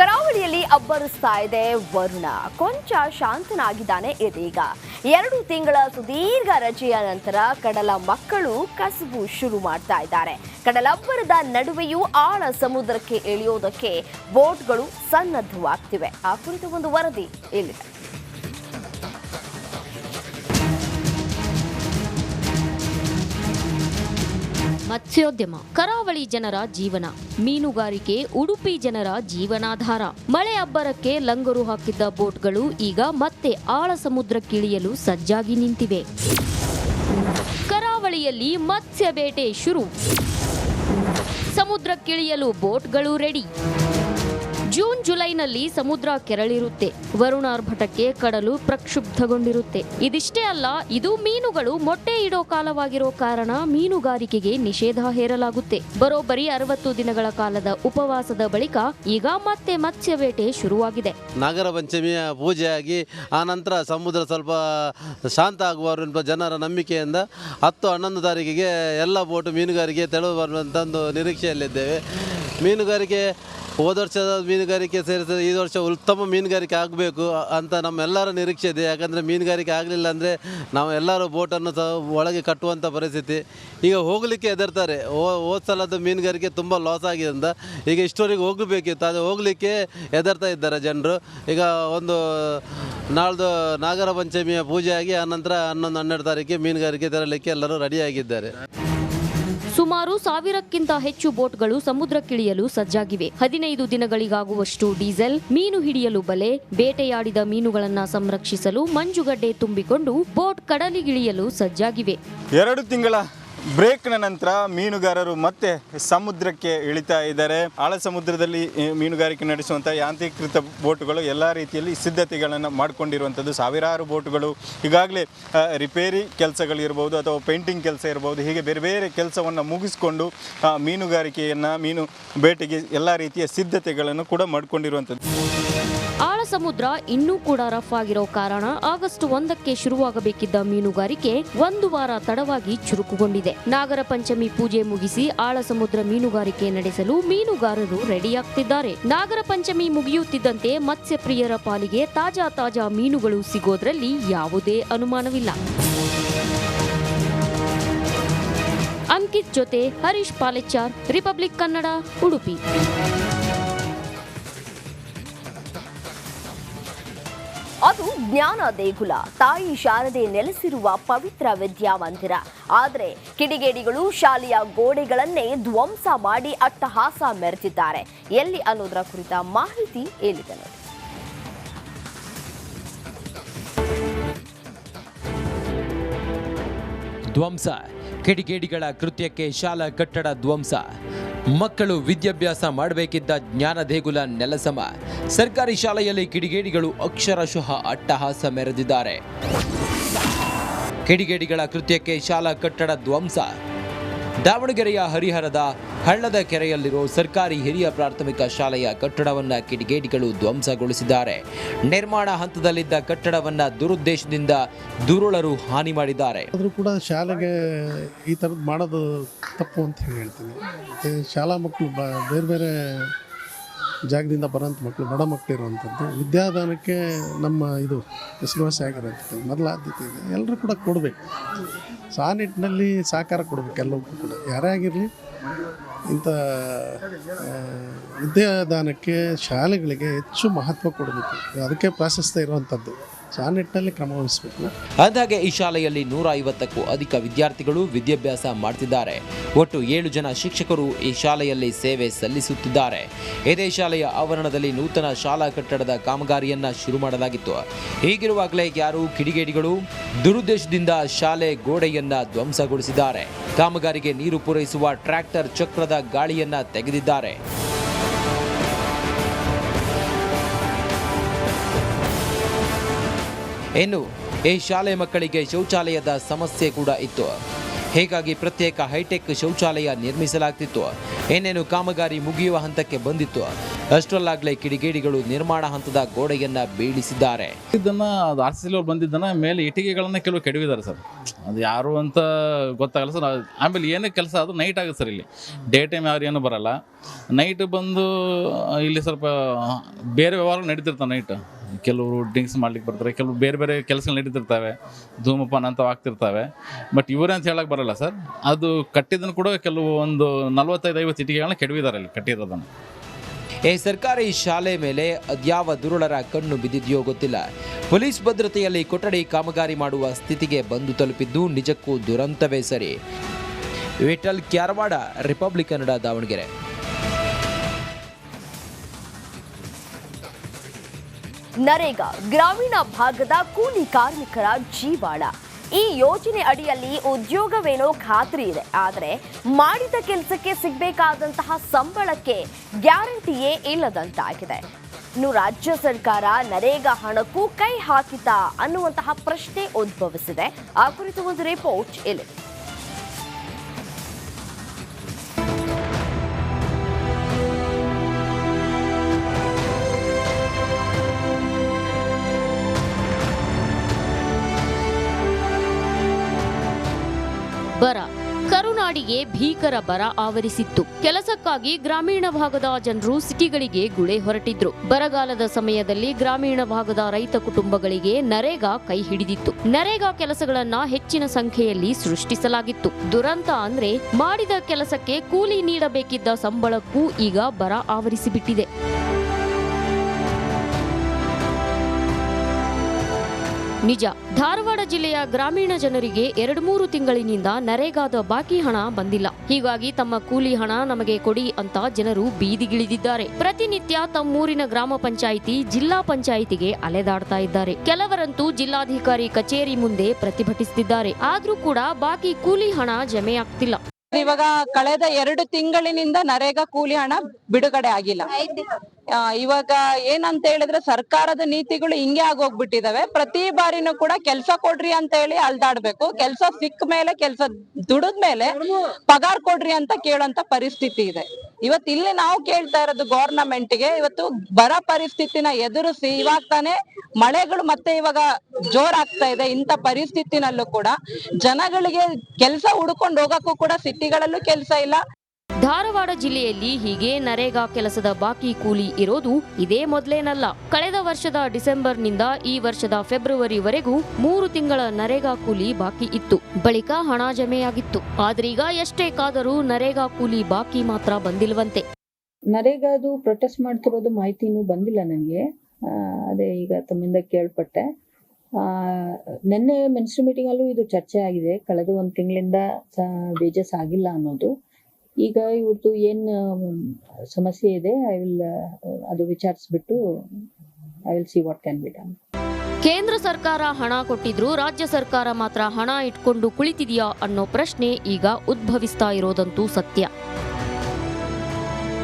ಕರಾವಳಿಯಲ್ಲಿ ಅಬ್ಬರಿಸ್ತಾ ಇದೆ ವರುಣ. ಕೊಂಚ ಶಾಂತನಾಗಿದ್ದಾನೆ ಇದೀಗ. ಎರಡು ತಿಂಗಳ ಸುದೀರ್ಘ ರಜೆಯ ನಂತರ ಕಡಲ ಮಕ್ಕಳು ಕಸಬು ಶುರು ಮಾಡ್ತಾ ಇದ್ದಾರೆ. ಕಡಲಬ್ಬರದ ನಡುವೆಯೂ ಆಳ ಸಮುದ್ರಕ್ಕೆ ಇಳಿಯೋದಕ್ಕೆ ಬೋಟ್ಗಳು ಸನ್ನದ್ಧವಾಗ್ತಿವೆ. ಆ ಕುರಿತು ಒಂದು ವರದಿ ಇಲ್ಲಿದೆ. ಮತ್ಸ್ಯೋದ್ಯಮ, ಕರಾವಳಿ ಜನರ ಜೀವನ, ಮೀನುಗಾರಿಕೆ, ಉಡುಪಿ ಜನರ ಜೀವನಾಧಾರ. ಮಳೆ ಅಬ್ಬರಕ್ಕೆ ಲಂಗರು ಹಾಕಿದ್ದ ಬೋಟ್ಗಳು ಈಗ ಮತ್ತೆ ಆಳ ಸಮುದ್ರಕ್ಕಿಳಿಯಲು ಸಜ್ಜಾಗಿ ನಿಂತಿವೆ. ಕರಾವಳಿಯಲ್ಲಿ ಮತ್ಸ್ಯ ಬೇಟೆ ಶುರು. ಸಮುದ್ರಕ್ಕಿಳಿಯಲು ಬೋಟ್ಗಳು ರೆಡಿ. ಜೂನ್ ಜುಲೈನಲ್ಲಿ ಸಮುದ್ರ ಕೆರಳಿರುತ್ತೆ. ವರುಣಾರ್ಭಟಕ್ಕೆ ಕಡಲು ಪ್ರಕ್ಷುಬ್ಧಗೊಂಡಿರುತ್ತೆ. ಇದಿಷ್ಟೇ ಅಲ್ಲ, ಇದು ಮೀನುಗಳು ಮೊಟ್ಟೆ ಇಡೋ ಕಾಲವಾಗಿರೋ ಕಾರಣ ಮೀನುಗಾರಿಕೆಗೆ ನಿಷೇಧ ಹೇರಲಾಗುತ್ತೆ. ಬರೋಬ್ಬರಿ ಅರವತ್ತು ದಿನಗಳ ಕಾಲದ ಉಪವಾಸದ ಬಳಿಕ ಈಗ ಮತ್ತೆ ಮತ್ಸ್ಯ ಬೇಟೆ ಶುರುವಾಗಿದೆ. ನಾಗರ ಪಂಚಮಿಯ ಪೂಜೆಯಾಗಿ ಆ ನಂತರ ಸಮುದ್ರ ಸ್ವಲ್ಪ ಶಾಂತ ಆಗುವರು ಎಂಬ ಜನರ ನಂಬಿಕೆಯಿಂದ ಹತ್ತು ಹನ್ನೊಂದು ತಾರೀಕಿಗೆ ಎಲ್ಲ ಬೋಟು ಮೀನುಗಾರಿಕೆ ತೆರಳು ಬರುವಂಥ ಒಂದು ನಿರೀಕ್ಷೆಯಲ್ಲಿದ್ದೇವೆ. ಮೀನುಗಾರಿಕೆ ಹೋದ ವರ್ಷದ ಮೀನುಗಾರಿಕೆ ಸೇರಿಸಿದ್ರೆ ಈ ವರ್ಷ ಉತ್ತಮ ಮೀನುಗಾರಿಕೆ ಆಗಬೇಕು ಅಂತ ನಮ್ಮೆಲ್ಲರ ನಿರೀಕ್ಷೆ ಇದೆ. ಯಾಕಂದರೆ ಮೀನುಗಾರಿಕೆ ಆಗಲಿಲ್ಲ ಅಂದರೆ ನಾವು ಎಲ್ಲರೂ ಬೋಟನ್ನು ಸಹ ಒಳಗೆ ಕಟ್ಟುವಂಥ ಪರಿಸ್ಥಿತಿ. ಈಗ ಹೋಗಲಿಕ್ಕೆ ಹೆದರ್ತಾರೆ. ಹೋದ ಸಲದ ಮೀನುಗಾರಿಕೆ ತುಂಬ ಲಾಸ್ ಆಗಿದೆ ಅಂತ ಈಗ ಇಷ್ಟೊರಿಗೆ ಹೋಗಬೇಕಿತ್ತು. ಅದು ಹೋಗಲಿಕ್ಕೆ ಹೆದರ್ತಾ ಇದ್ದಾರೆ ಜನರು. ಈಗ ಒಂದು ನಾಳ್ದು ನಾಗರ ಪಂಚಮಿಯ ಪೂಜೆಯಾಗಿ ಆನಂತರ ಹನ್ನೊಂದು ಹನ್ನೆರಡು ತಾರೀಕಿಗೆ ಮೀನುಗಾರಿಕೆ ತೆರಳಲಿಕ್ಕೆ ಎಲ್ಲರೂ ರೆಡಿಯಾಗಿದ್ದಾರೆ ಸುಮಾರು ಸಾವಿರಕ್ಕಿಂತ ಹೆಚ್ಚು ಬೋಟ್ಗಳು ಸಮುದ್ರಕ್ಕಿಳಿಯಲು ಸಜ್ಜಾಗಿವೆ. ಹದಿನೈದು ದಿನಗಳಿಗಾಗುವಷ್ಟು ಡೀಸೆಲ್, ಮೀನು ಹಿಡಿಯಲು ಬಲೆ, ಬೇಟೆಯಾಡಿದ ಮೀನುಗಳನ್ನು ಸಂರಕ್ಷಿಸಲು ಮಂಜುಗಡ್ಡೆ ತುಂಬಿಕೊಂಡು ಬೋಟ್ ಕಡಲಿಗಿಳಿಯಲು ಸಜ್ಜಾಗಿವೆ. ಎರಡು ತಿಂಗಳ ಬ್ರೇಕ್ನ ನಂತರ ಮೀನುಗಾರರು ಮತ್ತೆ ಸಮುದ್ರಕ್ಕೆ ಇಳಿತಾ ಇದ್ದಾರೆ. ಆಳ ಸಮುದ್ರದಲ್ಲಿ ಮೀನುಗಾರಿಕೆ ನಡೆಸುವಂಥ ಯಾಂತ್ರೀಕೃತ ಬೋಟುಗಳು ಎಲ್ಲ ರೀತಿಯಲ್ಲಿ ಸಿದ್ಧತೆಗಳನ್ನು ಮಾಡಿಕೊಂಡಿರುವಂಥದ್ದು ಸಾವಿರಾರು ಬೋಟುಗಳು ಈಗಾಗಲೇ ರಿಪೇರಿ ಕೆಲಸಗಳಿರ್ಬೋದು ಅಥವಾ ಪೇಂಟಿಂಗ್ ಕೆಲಸ ಇರ್ಬೋದು. ಹೀಗೆ ಬೇರೆ ಬೇರೆ ಕೆಲಸವನ್ನು ಮುಗಿಸ್ಕೊಂಡು ಮೀನುಗಾರಿಕೆಯನ್ನು, ಮೀನು ಬೇಟೆಗೆ ಎಲ್ಲ ರೀತಿಯ ಸಿದ್ಧತೆಗಳನ್ನು ಕೂಡ ಮಾಡಿಕೊಂಡಿರುವಂಥದ್ದು ಸಮುದ್ರ ಇನ್ನೂ ಕೂಡ ರಫ್ ಆಗಿರೋ ಕಾರಣ ಆಗಸ್ಟ್ ಒಂದಕ್ಕೆ ಶುರುವಾಗಬೇಕಿದ್ದ ಮೀನುಗಾರಿಕೆ ಒಂದು ವಾರ ತಡವಾಗಿ ಚುರುಕುಗೊಂಡಿದೆ. ನಾಗರ ಪಂಚಮಿ ಪೂಜೆ ಮುಗಿಸಿ ಆಳ ಸಮುದ್ರ ಮೀನುಗಾರಿಕೆ ನಡೆಸಲು ಮೀನುಗಾರರು ರೆಡಿಯಾಗ್ತಿದ್ದಾರೆ ನಾಗರ ಪಂಚಮಿ ಮುಗಿಯುತ್ತಿದ್ದಂತೆ ಮತ್ಸ್ಯಪ್ರಿಯರ ಪಾಲಿಗೆ ತಾಜಾ ತಾಜಾ ಮೀನುಗಳು ಸಿಗೋದ್ರಲ್ಲಿ ಯಾವುದೇ ಅನುಮಾನವಿಲ್ಲ. ಅಂಕಿತ್ ಜೊತೆ ಹರೀಶ್ ಪಾಲೆಚ್ಚಾರ್, ರಿಪಬ್ಲಿಕ್ ಕನ್ನಡ, ಉಡುಪಿ. ಅದು ಜ್ಞಾನ ದೇಗುಲ. ತಾಯಿ ಶಾರದೆ ನೆಲೆಸಿರುವ ಪವಿತ್ರ ವಿದ್ಯಾಮಂದಿರ. ಆದರೆ ಕಿಡಿಗೇಡಿಗಳು ಶಾಲೆಯ ಗೋಡೆಗಳನ್ನೇ ಧ್ವಂಸ ಮಾಡಿ ಅಟ್ಟಹಾಸ ಮೆರೆತಿದ್ದಾರೆ ಎಲ್ಲಿ ಅನ್ನೋದರ ಕುರಿತ ಮಾಹಿತಿ ಏನಿದೆ ಧ್ವಂಸ. ಕಿಡಿಗೇಡಿಗಳ ಕೃತ್ಯಕ್ಕೆ ಶಾಲಾ ಕಟ್ಟಡ ಧ್ವಂಸ. ಮಕ್ಕಳು ವಿದ್ಯಾಭ್ಯಾಸ ಮಾಡಬೇಕಿದ್ದ ಜ್ಞಾನ ದೇಗುಲ ನೆಲಸಮ. ಸರ್ಕಾರಿ ಶಾಲೆಯಲ್ಲಿ ಕಿಡಿಗೇಡಿಗಳು ಅಕ್ಷರಶಃ ಅಟ್ಟಹಾಸ ಮೆರೆದಿದ್ದಾರೆ. ಕಿಡಿಗೇಡಿಗಳ ಕೃತ್ಯಕ್ಕೆ ಶಾಲಾ ಕಟ್ಟಡ ಧ್ವಂಸ. ದಾವಣಗೆರೆಯ ಹರಿಹರದ ಹಳ್ಳದ ಕೆರೆಯಲ್ಲಿರೋ ಸರ್ಕಾರಿ ಹಿರಿಯ ಪ್ರಾಥಮಿಕ ಶಾಲೆಯ ಕಟ್ಟಡವನ್ನು ಕಿಡಿಗೇಡಿಗಳು ಧ್ವಂಸಗೊಳಿಸಿದ್ದಾರೆ. ನಿರ್ಮಾಣ ಹಂತದಲ್ಲಿದ್ದ ಕಟ್ಟಡವನ್ನು ದುರುದ್ದೇಶದಿಂದ ದುರುಳರು ಹಾನಿ ಮಾಡಿದ್ದಾರೆ. ಆದರೂ ಕೂಡ ಶಾಲೆಗೆ ಈ ಥರದ್ದು ಮಾಡೋದು ತಪ್ಪು ಅಂತ ಹೇಳಿ ಹೇಳ್ತೀನಿ. ಶಾಲಾ ಮಕ್ಕಳು ಬೇರೆ ಬೇರೆ ಜಾಗದಿಂದ ಬರೋಂಥ ಮಕ್ಕಳು ಬಡ ಮಕ್ಕಳು ಇರುವಂಥದ್ದು. ವಿದ್ಯಾದಾನಕ್ಕೆ ನಮ್ಮ ಇದು ಹೆಸರುವಾಸಿ ಆಗಿರೋಂಥದ್ದು ಮೊದಲ ಆದ್ಯತೆ ಇದೆ. ಎಲ್ಲರೂ ಕೂಡ ಕೊಡಬೇಕು. ಸೊ ನಿಟ್ಟಿನಲ್ಲಿ ಸಹಕಾರ ಕೊಡಬೇಕು ಎಲ್ಲವಕ್ಕೂ ಕೂಡ. ಯಾರೇ ಆಗಿರಲಿ, ಇಂಥ ವಿದ್ಯಾದಾನಕ್ಕೆ ಶಾಲೆಗಳಿಗೆ ಹೆಚ್ಚು ಮಹತ್ವ ಕೊಡಬೇಕು. ಅದಕ್ಕೆ ಪ್ರಾಶಸ್ತ್ಯ ಇರುವಂಥದ್ದು. ಸೊ ಆ ನಿಟ್ಟಿನಲ್ಲಿ ಕ್ರಮ ವಹಿಸಬೇಕು. ಅಂದಾಗೆ ಈ ಶಾಲೆಯಲ್ಲಿ ನೂರ ಐವತ್ತಕ್ಕೂ ಅಧಿಕ ವಿದ್ಯಾರ್ಥಿಗಳು ವಿದ್ಯಾಭ್ಯಾಸ ಮಾಡ್ತಿದ್ದಾರೆ. ಒಟ್ಟು ಏಳು ಜನ ಶಿಕ್ಷಕರು ಈ ಶಾಲೆಯಲ್ಲಿ ಸೇವೆ ಸಲ್ಲಿಸುತ್ತಿದ್ದಾರೆ. ಇದೇ ಶಾಲೆಯ ಆವರಣದಲ್ಲಿ ನೂತನ ಶಾಲಾ ಕಟ್ಟಡದ ಕಾಮಗಾರಿಯನ್ನ ಶುರು ಮಾಡಲಾಗಿತ್ತು. ಹೀಗಿರುವಾಗಲೇ ಯಾರು ಕಿಡಿಗೇಡಿಗಳು ದುರುದ್ದೇಶದಿಂದ ಶಾಲೆ ಗೋಡೆಯನ್ನ ಧ್ವಂಸಗೊಳಿಸಿದ್ದಾರೆ. ಕಾಮಗಾರಿಗೆ ನೀರು ಪೂರೈಸುವ ಟ್ರ್ಯಾಕ್ಟರ್ ಚಕ್ರದ ಗಾಳಿಯನ್ನ ತೆಗೆದಿದ್ದಾರೆ. ಇನ್ನು ಈ ಶಾಲೆ ಮಕ್ಕಳಿಗೆ ಶೌಚಾಲಯದ ಸಮಸ್ಯೆ ಕೂಡ ಇತ್ತು. ಹೀಗಾಗಿ ಪ್ರತ್ಯೇಕ ಹೈಟೆಕ್ ಶೌಚಾಲಯ ನಿರ್ಮಿಸಲಾಗ್ತಿತ್ತು. ಏನೇನು ಕಾಮಗಾರಿ ಮುಗಿಯುವ ಹಂತಕ್ಕೆ ಬಂದಿತ್ತು. ಅಷ್ಟರಲ್ಲಾಗಲೇ ಕಿಡಿಗೇಡಿಗಳು ನಿರ್ಮಾಣ ಹಂತದ ಗೋಡೆಯನ್ನ ಬೀಳಿಸಿದ್ದಾರೆ. ಇದನ್ನ ಆರ್ ಸಿ ಸಿ ಬಂದಿದ್ದನ್ನ ಮೇಲೆ ಇಟ್ಟಿಗೆಗಳನ್ನ ಕೆಲವು ಕೆಡವಿದ್ದಾರೆ ಸರ್. ಅದು ಯಾರು ಅಂತ ಗೊತ್ತಾಗಲ್ಲ ಸರ್. ಆಮೇಲೆ ಏನೇ ಕೆಲಸ ಅದು ನೈಟ್ ಆಗುತ್ತೆ ಸರ್ ಇಲ್ಲಿ. ಡೇ ಟೈಮ್ ಯಾರು ಏನು ಬರಲ್ಲ. ನೈಟ್ ಬಂದು ಇಲ್ಲಿ ಸ್ವಲ್ಪ ಬೇರೆ ವ್ಯವಹಾರ ನಡೀತಿರ್ತಾರೆ ನೈಟ್ ಕೆಲವರು ಡ್ರಿಂಕ್ಸ್ ಮಾಡ್ಲಿಕ್ಕೆ ಬರ್ತಾರೆ ಕೆಲವು ಬೇರೆ ಬೇರೆ ಕೆಲಸಗಳು ನಡೀತಿರ್ತವೆ, ಧೂಮಪಾನ ಅಂತ ಆಗ್ತಿರ್ತವೆ. ಬಟ್ ಇವರೇ ಅಂತ ಹೇಳಕ್ ಬರಲ್ಲ ಸರ್ ಅದು ಕಟ್ಟಿದ್ದನ್ನು ಕೂಡ ಕೆಲವು ಒಂದು ನಲವತ್ತೈದು, ಐವತ್ತು ಇಟ್ಟಿಗೆಗಳನ್ನ ಕೆಡವಿದ್ದಾರೆ ಅಲ್ಲಿ ಕಟ್ಟಿರೋದನ್ನು. ಈ ಸರ್ಕಾರಿ ಶಾಲೆ ಮೇಲೆ ಅದ್ಯಾವ ದುರುಳರ ಕಣ್ಣು ಬಿದ್ದಿದೆಯೋ ಗೊತ್ತಿಲ್ಲ. ಪೊಲೀಸ್ ಭದ್ರತೆಯಲ್ಲಿ ಕೊಠಡಿ ಕಾಮಗಾರಿ ಮಾಡುವ ಸ್ಥಿತಿಗೆ ಬಂದು ತಲುಪಿದ್ದು ನಿಜಕ್ಕೂ ದುರಂತವೇ ಸರಿ. ವಿಠಲ್ ಕ್ಯಾರವಾಡ ರಿಪಬ್ಲಿಕ್ ಕನ್ನಡ ದಾವಣಗೆರೆ. ನರೇಗಾ ಗ್ರಾಮೀಣ ಭಾಗದ ಕೂಲಿ ಕಾರ್ಮಿಕರ ಜೀವಾಳ. ಈ ಯೋಜನೆ ಅಡಿಯಲ್ಲಿ ಉದ್ಯೋಗವೇನೋ ಖಾತ್ರಿ ಇದೆ. ಆದರೆ ಮಾಡಿದ ಕೆಲಸಕ್ಕೆ ಸಿಗಬೇಕಾದಂತಹ ಸಂಬಳಕ್ಕೆ ಗ್ಯಾರಂಟಿಯೇ ಇಲ್ಲದಂತಾಗಿದೆ. ಇನ್ನು ರಾಜ್ಯ ಸರ್ಕಾರ ನರೇಗಾ ಹಣಕ್ಕೂ ಕೈ ಹಾಕಿತಾ ಅನ್ನುವಂತಹ ಪ್ರಶ್ನೆ ಉದ್ಭವಿಸಿದೆ. ಆ ಕುರಿತು ಒಂದು ರಿಪೋರ್ಟ್ ಇಲ್ಲಿ ಬರ. ಕರುನಾಡಿಗೆ ಭೀಕರ ಬರ ಆವರಿಸಿತ್ತು. ಕೆಲಸಕ್ಕಾಗಿ ಗ್ರಾಮೀಣ ಭಾಗದ ಜನರು ಸಿಟಿಗಳಿಗೆ ಗುಳೆ ಹೊರಟಿದ್ರು. ಬರಗಾಲದ ಸಮಯದಲ್ಲಿ ಗ್ರಾಮೀಣ ಭಾಗದ ರೈತ ಕುಟುಂಬಗಳಿಗೆ ನರೇಗಾ ಕೈ ಹಿಡಿದಿತ್ತು. ನರೇಗಾ ಕೆಲಸಗಳನ್ನ ಹೆಚ್ಚಿನ ಸಂಖ್ಯೆಯಲ್ಲಿ ಸೃಷ್ಟಿಸಲಾಗಿತ್ತು. ದುರಂತ ಅಂದ್ರೆ ಮಾಡಿದ ಕೆಲಸಕ್ಕೆ ಕೂಲಿ ನೀಡಬೇಕಿದ್ದ ಸಂಬಳಕ್ಕೂ ಈಗ ಬರ ಆವರಿಸಿಬಿಟ್ಟಿದೆ. ನಿಜ, ಧಾರವಾಡ ಜಿಲ್ಲೆಯ ಗ್ರಾಮೀಣ ಜನರಿಗೆ ಎರಡು ಮೂರು ತಿಂಗಳಿನಿಂದ ನರೇಗಾದ ಬಾಕಿ ಹಣ ಬಂದಿಲ್ಲ. ಹೀಗಾಗಿ ತಮ್ಮ ಕೂಲಿ ಹಣ ನಮಗೆ ಕೊಡಿ ಅಂತ ಜನರು ಬೀದಿಗಿಳಿದಿದ್ದಾರೆ. ಪ್ರತಿನಿತ್ಯ ತಮ್ಮೂರಿನ ಗ್ರಾಮ ಪಂಚಾಯಿತಿ, ಜಿಲ್ಲಾ ಪಂಚಾಯಿತಿಗೆ ಅಲೆದಾಡ್ತಾ ಇದ್ದಾರೆ. ಕೆಲವರಂತೂ ಜಿಲ್ಲಾಧಿಕಾರಿ ಕಚೇರಿ ಮುಂದೆ ಪ್ರತಿಭಟಿಸುತ್ತಿದ್ದಾರೆ ಆದ್ರೂ ಕೂಡ ಬಾಕಿ ಕೂಲಿ ಹಣ ಜಮೆ ಆಗ್ತಿಲ್ಲ ಇವಾಗ ಕಳೆದ ಎರಡು ತಿಂಗಳಿನಿಂದ ನರೇಗಾ ಕೂಲಿ ಹಣ ಬಿಡುಗಡೆ ಆಗಿಲ್ಲ. ಇವಾಗ ಏನಂತ ಹೇಳಿದ್ರೆ ಸರ್ಕಾರದ ನೀತಿಗಳು ಹಿಂಗೆ ಆಗೋಗ್ಬಿಟ್ಟಿದಾವೆ. ಪ್ರತಿ ಬಾರಿನೂ ಕೂಡ ಕೆಲ್ಸ ಕೊಡ್ರಿ ಅಂತ ಹೇಳಿ ಅಲ್ದಾಡ್ಬೇಕು. ಕೆಲ್ಸ ಸಿಕ್ಕ ಮೇಲೆ ಕೆಲ್ಸ ದುಡಿದ್ಮೇಲೆ ಪಗಾರ ಕೊಡ್ರಿ ಅಂತ ಕೇಳೋಂತ ಪರಿಸ್ಥಿತಿ ಇದೆ. ಇವತ್ತು ಇಲ್ಲಿ ನಾವು ಕೇಳ್ತಾ ಇರೋದು ಗೌರ್ನಮೆಂಟ್ಗೆ, ಇವತ್ತು ಬರ ಪರಿಸ್ಥಿತಿನ ಎದುರಿಸಿ, ಇವಾಗ ತಾನೇ ಮಳೆಗಳು ಮತ್ತೆ ಇವಾಗ ಜೋರಾಗ್ತಾ ಇದೆ, ಇಂಥ ಪರಿಸ್ಥಿತಿನಲ್ಲೂ ಕೂಡ ಜನಗಳಿಗೆ ಕೆಲಸ ಹುಡ್ಕೊಂಡು ಹೋಗಕ್ಕೂ ಕೂಡ ಸಿಟಿಗಳಲ್ಲೂ ಕೆಲಸ ಇಲ್ಲ. ಧಾರವಾಡ ಜಿಲ್ಲೆಯಲ್ಲಿ ಹೀಗೆ ನರೇಗಾ ಕೆಲಸದ ಬಾಕಿ ಕೂಲಿ ಇರೋದು ಇದೇ ಮೊದಲೇನಲ್ಲ. ಕಳೆದ ವರ್ಷದ ಡಿಸೆಂಬರ್ನಿಂದ ಈ ವರ್ಷದ ಫೆಬ್ರವರಿವರೆಗೂ ಮೂರು ತಿಂಗಳ ನರೇಗಾ ಕೂಲಿ ಬಾಕಿ ಇತ್ತು. ಬಳಿಕ ಹಣ ಜಮೆಯಾಗಿತ್ತು. ಆದ್ರೀಗ ಎಷ್ಟೇ ಕಾದರೂ ನರೇಗಾ ಕೂಲಿ ಬಾಕಿ ಮಾತ್ರ ಬಂದಿಲ್ವಂತೆ. ನರೇಗಾದು ಪ್ರೊಟೆಸ್ಟ್ ಮಾಡ್ತಿರೋದು ಮಾಹಿತಿನೂ ಬಂದಿಲ್ಲ ನನಗೆ ಅದೇ ಈಗ ತಮ್ಮಿಂದ ಕೇಳ್ಪಟ್ಟೆ. ನಿನ್ನೆ ಮಿನಿಸ್ಟ್ರಿ ಮೀಟಿಂಗಲ್ಲೂ ಇದು ಚರ್ಚೆ ಆಗಿದೆ. ಕಳೆದ ಒಂದು ತಿಂಗಳಿಂದ ಬೇಜಸ್ ಆಗಿಲ್ಲ ಅನ್ನೋದು. ಈಗ ಇವ್ರದ್ದು ಏನು ಸಮಸ್ಯೆ ಇದೆ ಐ ವಿಲ್ ಅದು ವಿಚಾರಿಸ್ಬಿಟ್ಟು I will see what can be done ಕೇಂದ್ರ ಸರ್ಕಾರ ಹಣ ಕೊಟ್ಟಿದ್ರು ರಾಜ್ಯ ಸರ್ಕಾರ ಮಾತ್ರ ಹಣ ಇಟ್ಕೊಂಡು ಕುಳಿತಿದೆಯಾ ಅನ್ನೋ ಪ್ರಶ್ನೆ ಈಗ ಉದ್ಭವಿಸ್ತಾ ಇರೋದಂತೂ ಸತ್ಯ.